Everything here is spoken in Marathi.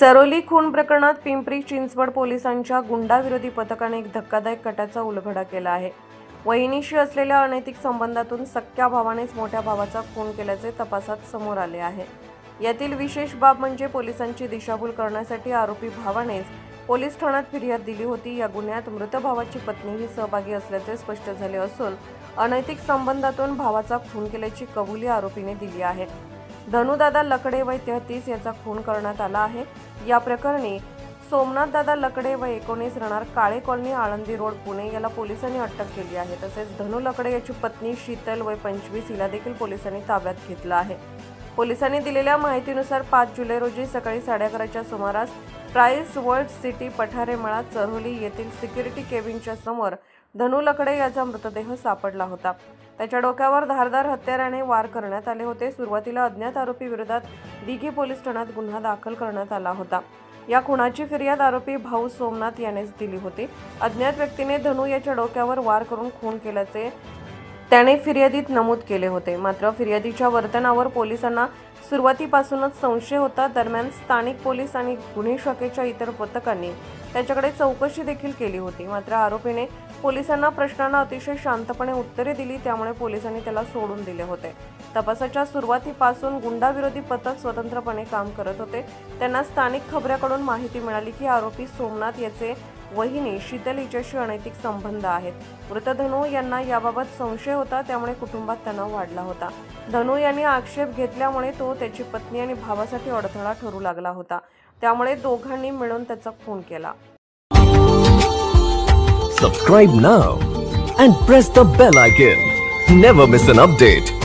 चरोली खून प्रकरणात पिंपरी चिंचवड पोलिसांच्या गुंडाविरोधी पथकाने एक धक्कादायक कटाचा उलगडा केला आहे. वहिनीशी असलेल्या अनैतिक संबंधातून सख्या भावानेच मोठ्या भावाचा खून केल्याचे तपासात समोर आले आहे. यातील विशेष बाब म्हणजे पोलिसांची दिशाभूल करण्यासाठी आरोपी भावानेच पोलीस ठाण्यात फिर्याद दिली होती. या गुन्ह्यात मृत भावाची पत्नीही सहभागी असल्याचे स्पष्ट झाले असून अनैतिक संबंधातून भावाचा खून केल्याची कबुली आरोपीने दिली आहे. धनुदादा लकडे वय तेहतीस याचा खून करण्यात आला आहे. या प्रकरणी सोमनाथ दादा लकडे व एकोणीस रणार काळे कॉलनी आळंदी रोड पुणे याला पोलिसांनी अटक केली आहे. तसेच धनु लकडे याची पत्नी शीतल वय पंचवीस हिला देखील पोलिसांनी ताब्यात घेतलं आहे. पोलिसांनी दिलेल्या माहितीनुसार पाच जुलै रोजी सकाळी साडे अकराच्या सुमारास Price World City Patharemala Charholi येथील सिक्युरिटी केबिनच्या समोर धनु लकडे याचा मृतदेह सापडला होता. त्याच्या डोक्यावर धारदार हत्याराने वार करण्यात आले होते. सुरुवातीला अज्ञात आरोपी विरोधात दिघी पोलीस ठाण्यात गुन्हा दाखल करण्यात आला होता. या खुनाची फिर्याद आरोपी भाऊ सोमनाथ यानेच दिली होती. अज्ञात व्यक्तीने धनु याच्या डोक्यावर वार करून खून केल्याचे त्याने फिर्यादीत नमूद केले होते. मात्र फिर्यादीच्या वर्तनावर पोलिसांना सुरुवातीपासूनच संशय होता. दरम्यान स्थानिक पोलीस आणि गुन्हे शाखेच्या इतर पथकांनी त्याच्याकडे चौकशी देखील केली होती. मात्र आरोपीने पोलिसांना प्रश्नांना अतिशय शांतपणे उत्तरे दिली त्यामुळे पोलिसांनी त्याला सोडून दिले होते. तपासाच्या सुरुवातीपासून गुंडाविरोधी पथक स्वतंत्रपणे काम करत होते. त्यांना स्थानिक खबऱ्याकडून माहिती मिळाली की आरोपी सोमनाथ याचे वहिनी शीतल हिच्याशी अनैतिक संबंध आहेत. मृत धनु यांना याबाबत संशय होता त्यामुळे कुटुंबात तणाव वाढला होता. धनु यांनी आक्षेप घेतल्यामुळे तो त्याची पत्नी आणि भावासाठी अडथळा ठरू लागला होता. त्यामुळे दोघांनी मिळून त्याचा खून केला. Subscribe now and press the bell icon never miss an update